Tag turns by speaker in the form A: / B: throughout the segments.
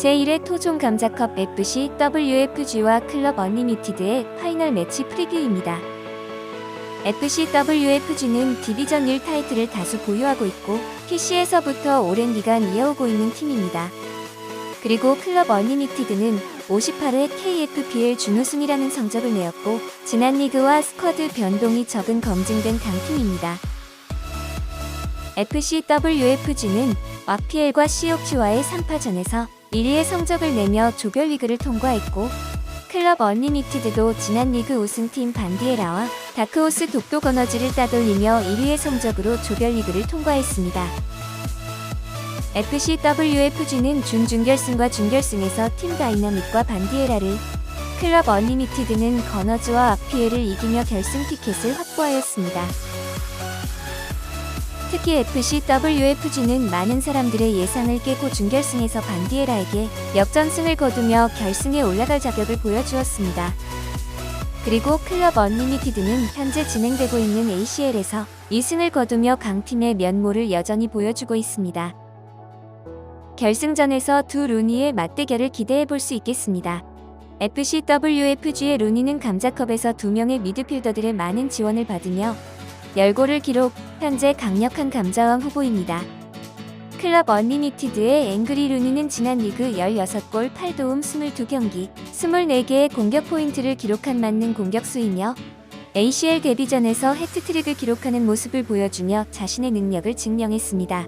A: 2대1의 토종 감자컵 FC WFG와 클럽 언리미티드의 파이널 매치 프리뷰입니다. FC WFG는 디비전 1 타이틀을 다수 보유하고 있고 PC에서부터 오랜 기간 이어오고 있는 팀입니다. 그리고 클럽 언리미티드는 58회 KFPL 준우승이라는 성적을 내었고 지난 리그와 스쿼드 변동이 적은 검증된 강팀입니다. FCWFG는 와피엘과 COQ와의 3파전에서 1위의 성적을 내며 조별 리그를 통과했고 클럽 언리미티드도 지난 리그 우승팀 반디에라와 다크호스 독도 거너지를 따돌리며 1위의 성적으로 조별 리그를 통과했습니다. FCWFG는 준준결승과 준결승에서 팀 다이너믹과 반디에라를 클럽 언리미티드는 거너즈와 아피에를 이기며 결승 티켓을 확보하였습니다. 특히 FCWFG는 많은 사람들의 예상을 깨고 준결승에서 반디에라에게 역전승을 거두며 결승에 올라갈 자격을 보여주었습니다. 그리고 클럽 언리미티드는 현재 진행되고 있는 ACL에서 2승을 거두며 강팀의 면모를 여전히 보여주고 있습니다. 결승전에서 두 루니의 맞대결을 기대해 볼 수 있겠습니다. FCWFG의 루니는 감자컵에서 두 명의 미드필더들의 많은 지원을 받으며 열골을 기록, 현재 강력한 감자왕 후보입니다. 클럽 언리미티드의 앵그리 루니는 지난 리그 16골 8도움 22경기, 24개의 공격 포인트를 기록한 맞는 공격수이며 ACL 데뷔전에서 해트트릭을 기록하는 모습을 보여주며 자신의 능력을 증명했습니다.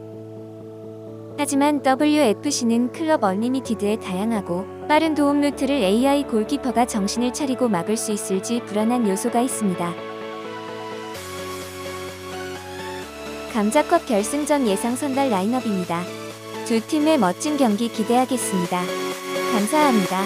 A: 하지만 WFC는 클럽 언리미티드의 다양하고 빠른 도움 루트를 AI 골키퍼가 정신을 차리고 막을 수 있을지 불안한 요소가 있습니다. 감자컵 결승전 예상 선발 라인업입니다. 두 팀의 멋진 경기 기대하겠습니다. 감사합니다.